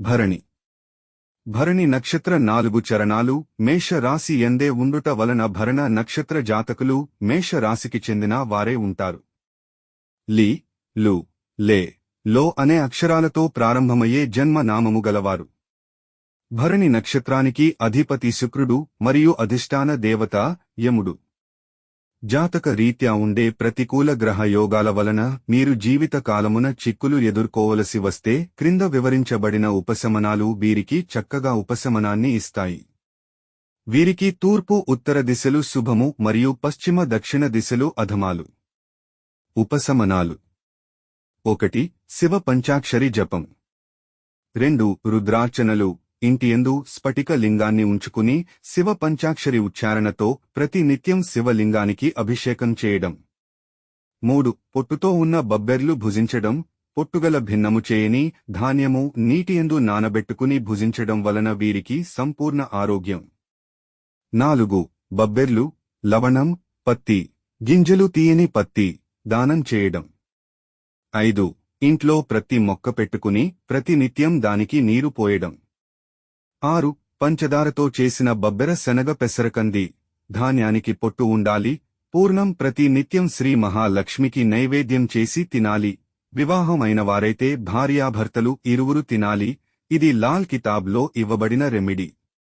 భరణి. భరణి నక్షత్ర నాలుగు చరణాలు మేష రాశి ఎందే ఉండుట వలన భరణ నక్షత్ర జాతకులు మేష రాశికి చెందిన వారే ఉంటారు. లి లు లే లో అనే అక్షరాలతో ప్రారంభమయ్యే జన్మ నామము గలవారు. భరణి నక్షత్రానికి అధిపతి శుక్రుడు మరియు అధిష్టాన దేవత యముడు. జాతక రీత్యా ఉండే ప్రతికూల గ్రహ యోగాల వలన మీరు జీవిత కాలమున చిక్కులు ఎదుర్కోవలసి వస్తే క్రింద వివరించబడిన ఉపశమనాలు వీరికి చక్కగా ఉపశమనాన్ని ఇస్తాయి. వీరికి తూర్పు ఉత్తర దిశలు శుభము మరియు పశ్చిమ దక్షిణ దిశలు అధమాలు. ఉపశమనాలు. ఒకటి శివ పంచాక్షరి జపం. రెండు రుద్రార్చనలు. ఇంటియందు స్ఫటిక లింగాన్ని ఉంచుకుని శివ పంచాక్షరి ఉచ్చారణతో ప్రతి నిత్యం శివలింగానికి అభిషేకం చేయడం. మూడు. పొట్టుతో ఉన్న బబ్బెర్లు భుజించడం పొట్టుగల భిన్నము చేయని ధాన్యము నీటియందు నానబెట్టుకుని భుజించడం వలన వీరికి సంపూర్ణ ఆరోగ్యం. నాలుగు. బబ్బెర్లు లవణం పత్తి గింజలు తీయని పత్తి దానం చేయడం. ఐదు. ఇంట్లో ప్రతి మొక్క పెట్టుకుని ప్రతి నిత్యం దానికి నీరు పోయడం. ఆరు పంచదారతో చేసిన బబ్బెర శనగ పెసరకంది. ధాన్యానికి పొట్టు ఉండాలి. పూర్ణం ప్రతి నిత్యం శ్రీ మహాలక్ష్మికి నైవేద్యం చేసి తినాలి. వివాహం వారైతే భార్యాభర్తలు ఇరువురు తినాలి. ఇది లాల్ కితాబ్లో ఇవ్వబడిన రెమిడీ.